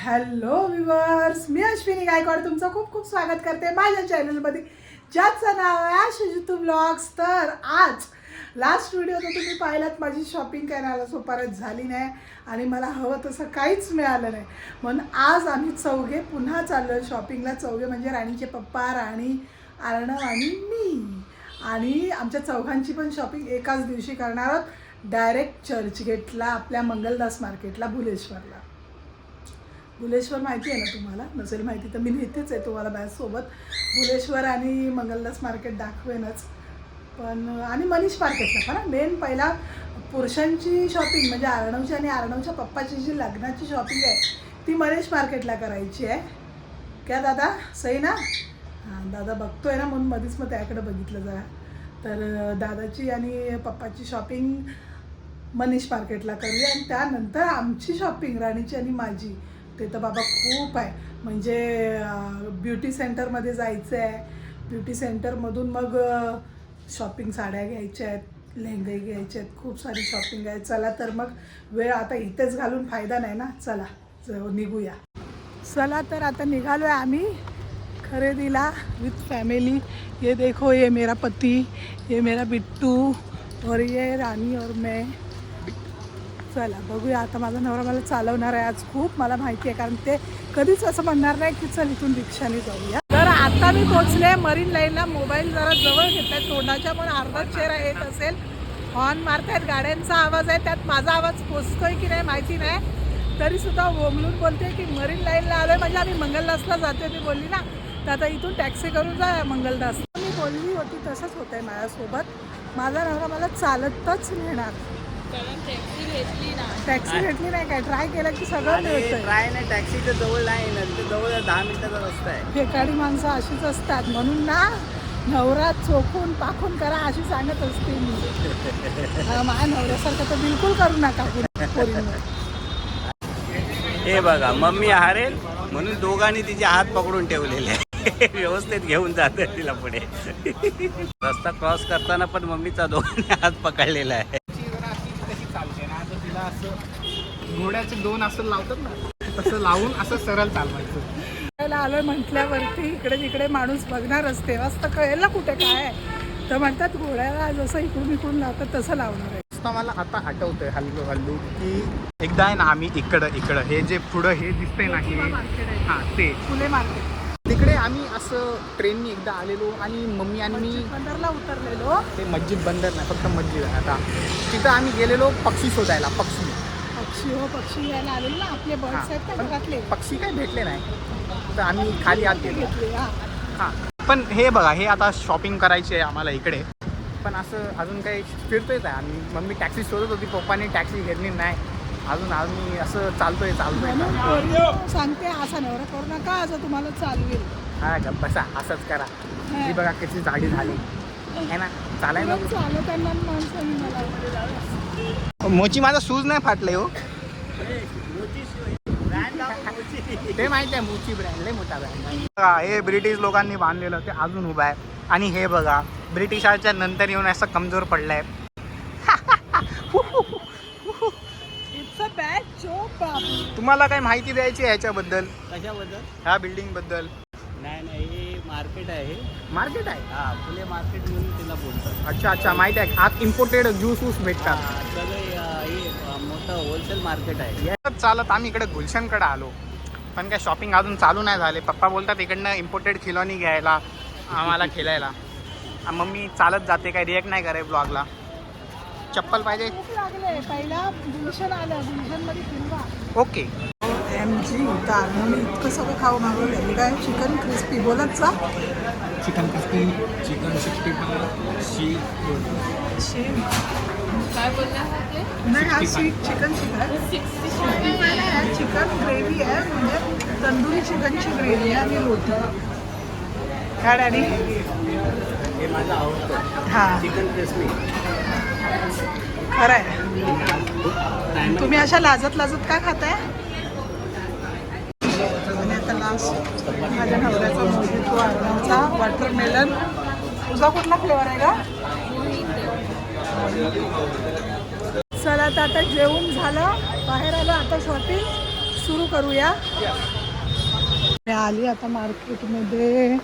Hello viewers मी अश्विनी गायकवाड. तुमचं खूप खूप स्वागत करते माझ्या चॅनलमध्ये ज्याचं नाव आहे आशिजू ब्लॉग्स तर आज लास्ट व्हिडिओ तर तुम्ही पाहिलात. माझी शॉपिंग करायला सोपारच झाली नाही आणि मला हवं तसं काहीच मिळालं नाही. म्हणून आज आम्ही चौघे पुन्हा चाललो आहे शॉपिंगला चौघे म्हणजे राणीचे पप्पा राणी अर्णव आणि मी. आणि आमच्या चौघांची पण शॉपिंग एकाच दिवशी करणार आहोत. डायरेक्ट चर्चगेटला आपल्या मंगलदास मार्केटला भुलेश्वरला. भुलेश्वर माहिती आहे ना तुम्हाला? नसेल माहिती तर मी नेतेच आहे तुम्हाला माझ्यासोबत. भुलेश्वर आणि मंगलदास मार्केट दाखवेनच. पण आणि मनीष मार्केटला पण. मेन पहिला पुरुषांची शॉपिंग म्हणजे आरणवची आणि आरणवच्या पप्पाची जी लग्नाची शॉपिंग आहे ती मनीष मार्केटला करायची आहे. क्या दादा? सही ना? हां दादा बघतोय ना म्हणून मध्येच मग त्याकडे बघितलं जरा. तर दादाची आणि पप्पाची शॉपिंग मनीष मार्केटला करूया. आणि त्यानंतर आमची शॉपिंग राणीची आणि माझी. ते तर बाबा खूप आहे. म्हणजे ब्युटी सेंटरमध्ये जायचं आहे ब्युटी सेंटरमधून मग शॉपिंग साड्या घ्यायच्या आहेत लेहंगे घ्यायचे आहेत खूप सारी शॉपिंग आहे. चला तर मग वेळ आता इथेच घालून फायदा नाही ना? चला ज- निघूया. चला तर आता निघालो आहे आम्ही खरेदीला विथ फॅमिली ये देखो ये मेरा पति ये मेरा बिट्टू और ये रानी और मैं. चला बघूया आता माझा नवरा मला चालवणार आहे आज खूप मला माहिती आहे कारण ते कधीच असं म्हणणार नाही की चल इथून रिक्षाने जाऊया. तर आता मी पोचले मरीन लाईनला मोबाईल जरा जवळ घेतलाय तोंडाच्या पण अर्धा चेहरा येत असेल. हॉर्न मारतायत गाड्यांचा आवाज आहे त्यात माझा आवाज पोचतोय की नाही माहिती नाही. तरी सुद्धा ओमलून बोलते की मरीन लाईनला आलोय म्हणजे आम्ही मंगलदासला जातोय मी बोलली ना. तर आता इथून टॅक्सी करून जा मंगलदास मी बोलली होती तसंच होत आहे माझ्यासोबत. माझा नवरा मला चालतच नेणार. टॅक्सी घेतली नाही काय? ट्राय केलं की सगळं ट्राय नाही टॅक्सीच्या जवळ नाही ना तिथे जवळ दहा मिनिटाचा रस्ता आहे. फेकाडी माणसं अशीच असतात. म्हणून ना नवरा चोखून पाखून करा अशी सांगत असते मी. माझ्या नवऱ्यासारखं तर बिलकुल करू नका. हे बघा मम्मी हारेल म्हणून दोघांनी तिचे हात पकडून ठेवलेले आहे. व्यवस्थित घेऊन जाते तिला पुढे. रस्ता क्रॉस करताना पण मम्मीचा दोघांनी हात पकडलेला आहे. असं घोड्याचे दोन असं लावतात ना तसं लावून असं सरळ चालवायचं. फिरायला आलोय म्हटल्यावरती इकडे तिकडे माणूस बघणारच तेव्हाच तर कळेल ना कुठे काय आहे. तर म्हणतात घोड्याला जसं इकडून इकडून लावतात तसं लावणार आहे. नुसतं मला आता आठवतंय हल्लू हल्लू की एकदा आहे ना आम्ही इकडं इकडं. हे जे पुढं हे दिसतंय ना हे? मार्केट आहे? हां ते. फुले मार्केट. तिकडे आम्ही असं ट्रेननी एकदा आलेलो आणि मम्मी आणि मी बंदरला उतरलेलो. ते मस्जिद बंदर नाही फक्त मस्जिद आहे आता. तिथं आम्ही गेलेलो पक्षी शोधायला पक्षी. पक्षी हो पक्षी यायला आलेले ना आपले बर्ड्स आहेत ना पण घरातले? पक्षी काय भेटले नाही. तर आम्ही खाली आत गेलो. हा. हां. पण हे बघा हे आता शॉपिंग करायची आहे आम्हाला इकडे. पण असं अजून काही फिरतोयच आहे. आम्ही मम्मी टॅक्सी शोधत होती पप्पाने टॅक्सी घेतली नाही. अजून आम्ही असं चालतोय चालतोय. म्हणून सांगते असा नवरा करू नका असं तुम्हाला चालवेल. हा का बसा. असंच करा. ही. बघा कशी जाडी झाली. है ना? चालायला मग. चालवताना माणसाने मला मोची माझा शूज नाही फाटले हो. ते माहिती आहे मोची ब्रँड लय मोठा ब्रँड हे ब्रिटिश लोकांनी बांधलेलं ते अजून उभं आहे. आणि हे बघा ब्रिटिशाच्या नंतर येऊन असं कमजोर पडलंय इट्स अ बॅड जोक बाबू तुम्हाला काय माहिती द्यायची आहे ह्याच्याबद्दल कशाबद्दल? ह्या बिल्डिंगबद्दल नाही नाही हे मार्केट आहे. मार्केट आहे? हा फुले मार्केट म्हणून तिला बोलतात. अच्छा अच्छा माहिती आहे. आत इम्पोर्टेड ज्यूस ऊस भेटतात. हा, सगळे अं, हे अं, मोठं होलसेल मार्केट आहे. याच चालत आम्ही इकडे गुलशनकडे आलो. पण काय शॉपिंग अजून चालू नाही झाले. पप्पा बोलतात इकडनं इम्पोर्टेड खिलोनी घ्यायला आम्हाला खेळायला आ, मम्मी चालत जाते काय रिॲक्ट नाही करे ब्लॉगला चप्पल पाहिजे? ओके. एम जी मी इतकं सगळं खाऊ मागवलं मी काय? चिकन क्रिस्पी बोलत जा. चिकन क्रिस्पी चिकन सिक्स्टी शी शेम नाही हा sweet chicken chicken chicken gravy आहे. म्हणजे तंदुरी चिकनची ग्रेव्ही आहे आणि रोटी. काय डॅडी हे माझं आवडतं. हां. चिकन क्रिस्पी खरं आहे तुम्ही अशा लाजत लाजत का खाताय? आणि आता लास्ट माझ्या नवऱ्याचा मोहितो वॉटरमेलन तुझा कुठला फ्लेवर आहे का चला तर आता जेवून झालं. बाहेर आलं आता शॉपिंग सुरू करूया. मी आली आता मार्केटमध्ये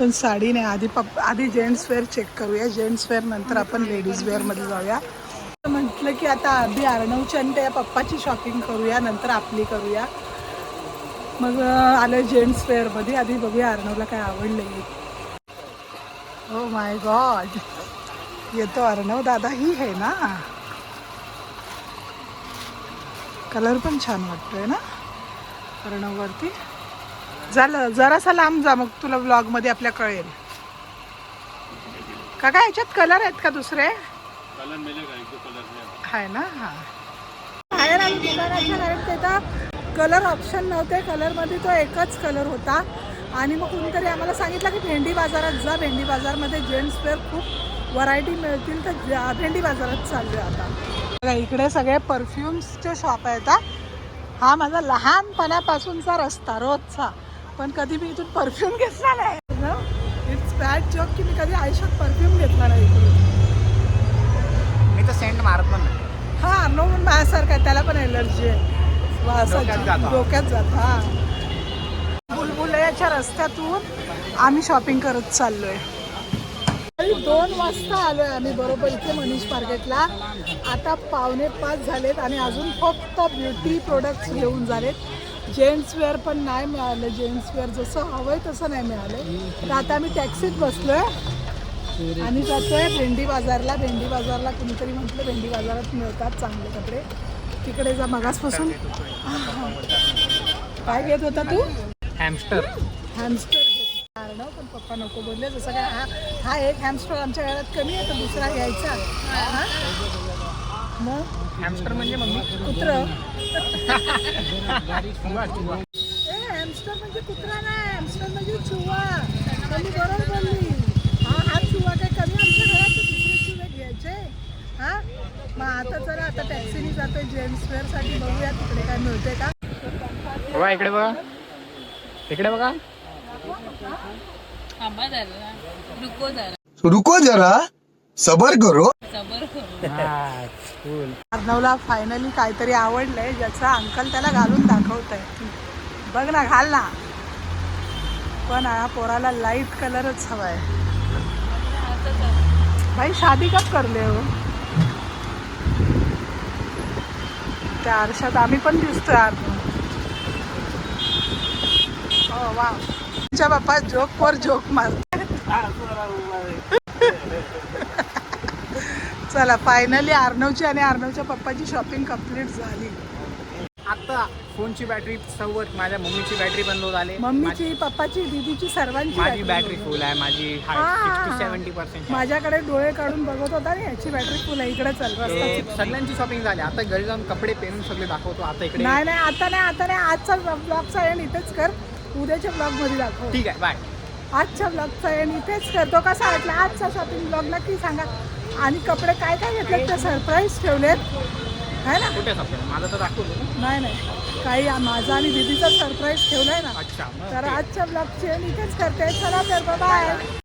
पण साडी नाही आधी पप आधी जेंट्स वेअर चेक करूया. जेंट्स वेअर नंतर आपण लेडीज वेअरमध्ये जाऊया. म्हटलं की आता आधी अर्णवची आणि त्या पप्पाची शॉपिंग करूया नंतर आपली करूया. मग आलं जेंट्स वेअरमध्ये आधी बघूया अर्णवला काय आवडलं हो माय गॉड oh येतो अर्णव दादा ही आहे ना? कलर पण छान वाटतोय ना? अर्णववरती. झालं जरासा लांब जा मग तुला व्लॉगमध्ये आपल्या कळेल. का काय याच्यात कलर आहेत का दुसरे? आहे ना हा. बाहेर आम्ही दुकानाच्या बाहेर तिथं. कलर ऑप्शन नव्हते कलरमध्ये तो एकच कलर होता. आणि मग कुणीतरी आम्हाला सांगितलं की भेंडी बाजारात जा भेंडी बाजारमध्ये जेंट्स वेअर खूप व्हरायटी मिळतील तर भेंडी बाजारात चाललो आता. बघा इकडे सगळे परफ्युम्सचे शॉप आहेत हा माझा लहानपणापासूनचा रस्ता रोजचा. पण कधी मी इथून परफ्यूम घेतला नाही इट्स बॅड जॉब की मी कधी आयुष्यात परफ्यूम घेतला नाही इकडून. मी तर सेंट मारत पण हा नो पण माझ्यासारखा आहे त्याला पण एलर्जी आहे. डोक्यात वासाची जातं. डोक्यात जात हा. बुलबुलयाच्या रस्त्यातून आम्ही शॉपिंग करत चाललोय. दोन वाजता आलोय आम्ही बरोबर इथे मनीष मार्केटला. आता पावणे पाच झालेत आणि अजून फक्त ब्युटी प्रोडक्ट्स घेऊन झालेत जेंट्स वेअर पण नाही मिळालं जेंट्स वेअर जसं हवंय तसं नाही मिळालं. तर आता आम्ही टॅक्सीत बसलोय. आणि जातोय भेंडी बाजारला. भेंडी बाजारला कुणीतरी म्हटलं भेंडी बाजारात मिळतात चांगले कपडे. तिकडे जा मगासपासून. काय घेत होता तू? हॅमस्टर. हॅमस्टर कारण पण पप्पा नको बोलले. जसं काय हा हा एक हॅमस्टर आमच्या घरात कमी आहे तर दुसरा घ्यायचा. हा? मग? हॅमस्टर म्हणजे मम्मी. कुत्र. हॅमस्टर म्हणजे कुत्रा नाही हॅमस्टर म्हणजे चुवा. मी बरोबर बोलली हा हा चुवा काय कमी? आमच्या घरात तर दुसरे चुवे घ्यायचे. हा? मग आता चला आता टॅक्सीने जातोय जेंट्स वेअरसाठी बघूया तिकडे काय मिळते का. बघा इकडे बघा. इकडे बघा. थांबा जरा. रुको जरा. रुको जरा. सबर करो. करू अर्णवला फायनली काहीतरी आवडलंय ज्याचा अंकल त्याला घालून दाखवत आहे बघ ना घाल ना. पण हा पोराला लाइट कलरच हवाय. भाई शादी कब करले हो? त्या आरशात आम्ही पण दिसतोय अर्णव हो वा. तुमच्या बाप्पा जोक वर जोक मारतो चला फायनली अर्णवची आणि अर्णवच्या पप्पाची शॉपिंग कंप्लीट झाली. आता फोनची बॅटरी सव्वत माझ्या मम्मीची बॅटरी पण लो झाली मम्मीची पप्पाची दीदीची सर्वांची माझी बॅटरी. फुल आहे माझी हा. सेव्हन्टी पर्सेंट माझ्याकडे डोळे काढून बघत होता आणि याची बॅटरी फुल आहे इकडे चल. सगळ्यांची शॉपिंग झाली. आता घरी जाऊन कपडे पेरून सगळे दाखवतो आता इकडे. नाही नाही आता नाही आता नाही. आजचा ब्लॉगचा एंड इथेच कर. उद्याच्या ब्लॉगमध्ये दाखव. ठीक आहे बाय आजच्या ब्लॉगचा एंड इथेच कर. तो कसा वाटला? आजचा शॉपिंग ब्लॉग नक्की सांगा. आणि कपडे काय काय घेतलेत? ते सरप्राईज ठेवलेत. है ना? कुठे सापडेल तर नाही नाही. काही माझा आणि दीदीचा सरप्राईज ठेवलाय ना. अच्छा मग तर. आजच्या ब्लॉगचे एंड इथेच करते. चला तर बाय